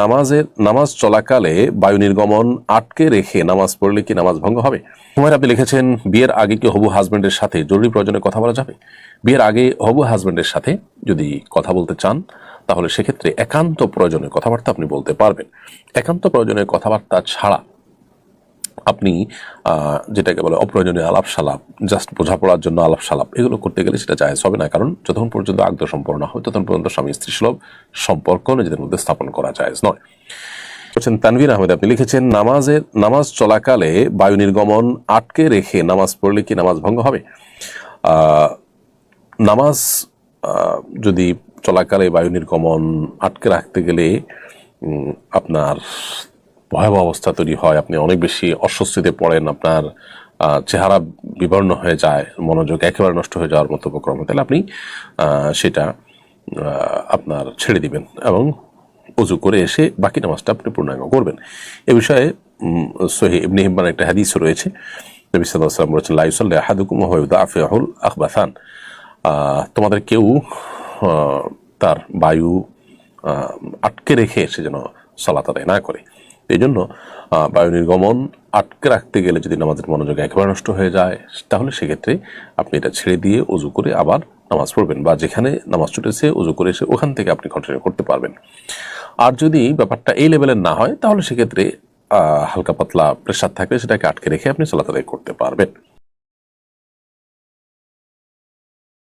নামাজের নামাজ চলাকালে বায়ু নির্গমন আটকে রেখে নামাজ পড়লে কি নামাজ ভঙ্গ হবে? হুমায়ুন আপনি লিখেছেন, বিয়ের আগে কি হবু হাজব্যান্ডের সাথে জরুরি প্রয়োজনে কথা বলা যাবে? বিয়ের আগে হবু হাজবেন্ডের সাথে যদি কথা বলতে চান, তাহলে সেক্ষেত্রে একান্ত প্রয়োজনে কথাবার্তা আপনি বলতে পারবেন। একান্ত প্রয়োজনে কথাবার্তা ছাড়া আপনি যেটাকে বলে অপ্রয়োজনীয় আলাপ সালাপ জাস্ট বোঝাপড়ার জন্য আলাপ সালাপ এগুলো করতে গেলে সেটা জায়েজ হবে না। কারণ যতক্ষণ পর্যন্ত আগ্ধ সম্পর্ক না হয় ততক্ষণ পর্যন্ত স্বামী স্ত্রী সুলভ সম্পর্ক নিজেদের মধ্যে স্থাপন করা জায়েজ নয়। বলছেন, তানভীর আহমেদ, আপনি লিখেছেন, নামাজের, নামাজ চলাকালে বায়ু নির্গমন আটকে রেখে নামাজ পড়লে কি নামাজ ভঙ্গ হবে? নামাজ যদি চলাকালে বায়ু নির্গমন আটকে রাখতে গেলে আপনার ভয়াবহ অবস্থা তৈরি হয়। আপনি অনেক বেশি অস্বস্তিতে পড়েন, আপনার চেহারা বিবর্ণ হয়ে যায়, মনোযোগ একেবারে নষ্ট হয়ে যাওয়ার মতো উপক্রম। তাহলে আপনি সেটা আপনার ছেড়ে দিবেন এবং উজু করে এসে বাকি নামাজটা আপনি পূর্ণাঙ্গ করবেন। এ বিষয়ে সহি ইবনে হিব্বান একটা হাদিস রয়েছে। নবী সাল্লাল্লাহু আলাইহি ওয়াসাল্লাম বলেছেন, লা ইউসাল্লি আহাদুকুম ওয়া হুয়া ইউদাফিউল আখবাসান তোমাদের কেউ তার বায়ু আটকে রেখে সে যেন সালাত না করে। এই জন্য বায়ু নির্গমন আটকে রাখতে গেলে যদি নামাজের মনোযোগ একেবারে নষ্ট হয়ে যায়, তাহলে সেক্ষেত্রে আপনি এটা ছেড়ে দিয়ে উজু করে আবার নামাজ পড়বেন বা যেখানে নামাজ ছুটেছে উজু করে এসে ওখান থেকে আপনি কন্টিনিউ করতে পারবেন। আর যদি ব্যাপারটা এই লেভেলের না হয়, তাহলে সেক্ষেত্রে হালকা পাতলা প্রেশার থাকলে সেটাকে আটকে রেখে আপনি সালাত করতে পারবেন।